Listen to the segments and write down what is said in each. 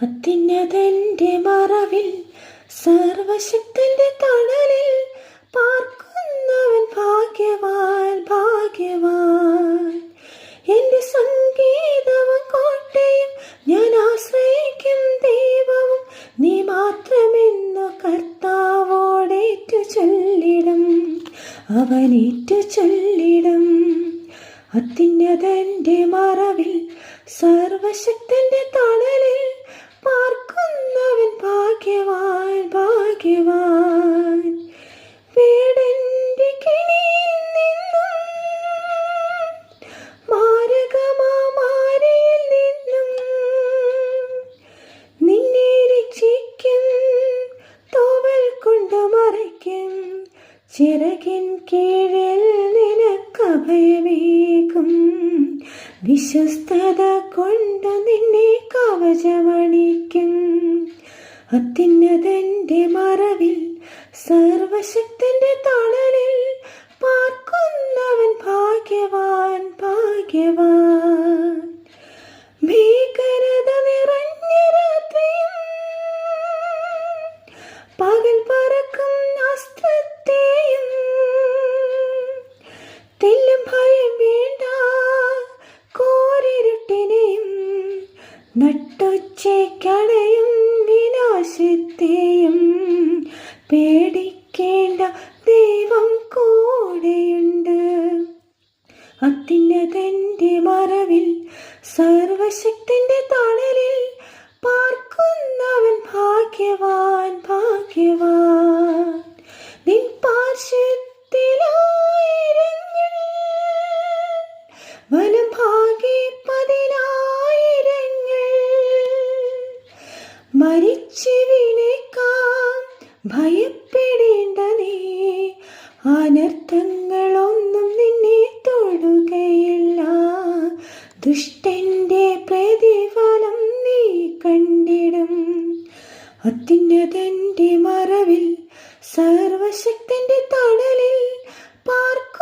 അത്യുന്നതന്റെ മറവിൽ സർവശക്തന്റെ തണലിൽ പാർക്കുന്നവൻ ഭാഗ്യവാൻ ഭാഗ്യവാൻ. എന്റെ സംഗീതവും കോട്ടയും ഞാൻ ആശ്രയിക്കും ദൈവവും. നീ മാത്രമെന്നു കർത്താവോടേറ്റു ചൊല്ലിടും അവനേറ്റു ചൊല്ലിടും അത്യുന്നതന്റെ മറവിൽ സർവശക്തന്റെ തണലിൽ ചിറകിൻ കീഴിൽ നിനക്കഭയമേകും. വിശ്വസ്തത കൊണ്ട് നിന്നെ കവചമണിക്കും. അത്യുന്നതന്റെ മറവിൽ സർവശക്തന്റെ തളലിൽ പാർക്കുന്നവൻ ഭാഗ്യവാൻ ഭാഗ്യവാൻ. ഭീകരത നിറഞ്ഞ രാത്രിയും പകൽ നട്ടൊച്ചയ്ക്കടയും വിനാശത്തെയും പേടിക്കേണ്ട ദൈവം കൂടെയുണ്ട്. അത്യുന്നതന്റെ അനർത്ഥങ്ങളൊന്നും നിന്നെ തൊടുകയില്ല ദുഷ്ടന്റെ പ്രതിഫലം നീ കണ്ടിടും. അത്യുന്നതന്റെ മറവിൽ സർവശക്തന്റെ തണലിൽ പാർക്കുന്നവൻ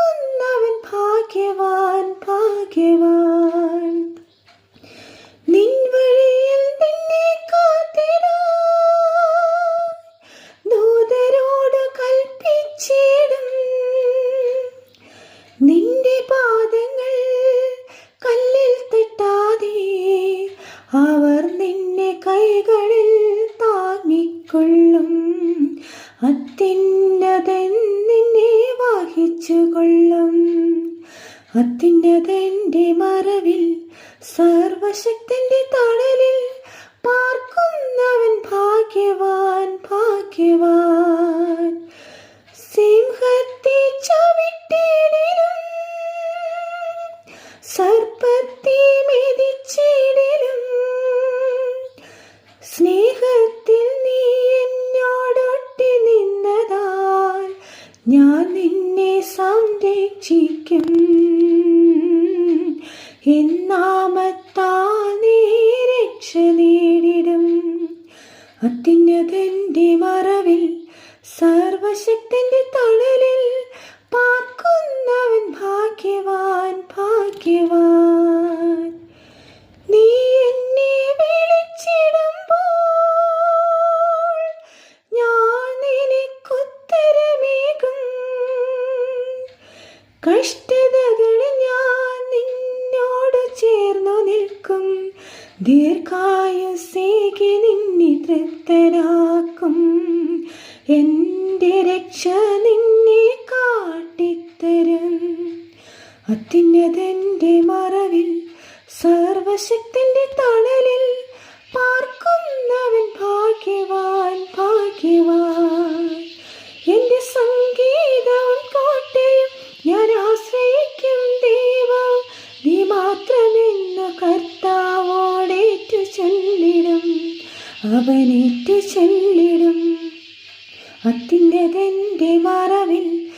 കൈകളിൽ താങ്ങിക്കൊള്ളും. അത്യുന്നതൻ നിന്നെ വഹിച്ചുകൊള്ളും. അത്യുന്നതന്റെ മറവിൽ സർവശക്തന്റെ തണലിൽ പാർക്കുന്നവൻ ഭാഗ്യവാൻ ഭാഗ്യവാൻ. സ്നേഹത്തിൽ നീ എന്നോടൊട്ടി നിന്നതാൽ ഞാൻ നിന്നെ സംരക്ഷിക്കും. എന്നാമത്താ നീ രക്ഷ നേടിടും. അത്യുന്നതന്റെ മറവിൽ സർവശക്തന്റെ തണലിൽ കഷ്ടതകളിൽ ഞാൻ നിന്നോട് ചേർന്നു നിൽക്കും. ദീർഘായുസേക്ക് നിന്നെ തൃപ്തരാക്കും എന്റെ രക്ഷ നിന്നെ കാട്ടിത്തരും. അത്യുന്നതന്റെ മറവിൽ സർവശക്തിന്റെ തണലിൽ പാർക്കുന്നവൻ ഭാഗ്യവാൻ ഭാഗ്യവാൻ. അവനേറ്റു ചെല്ലിടും. അത്തിന്റെതെന്റെ മറവിൽ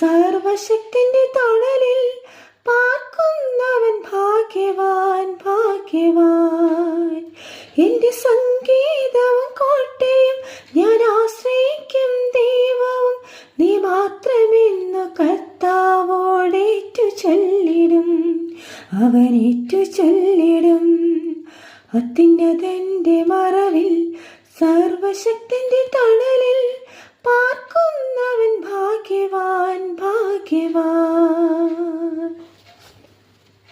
സർവശക്തിന്റെ തണലിൽ പാർക്കുന്നവൻ ഭാഗ്യവാൻ ഭാഗ്യവാൻ. എന്റെ സംഗീതവും കോട്ടയും ഞാൻ ആശ്രയിക്കും ദൈവവും. നീ മാത്രമെന്നു കർത്താവോടേറ്റു ചൊല്ലിടും. അവനേറ്റു ചൊല്ലിടും. അത്യുന്നതന്റെ മറവിൽ സർവശക്തന്റെ തണലിൽ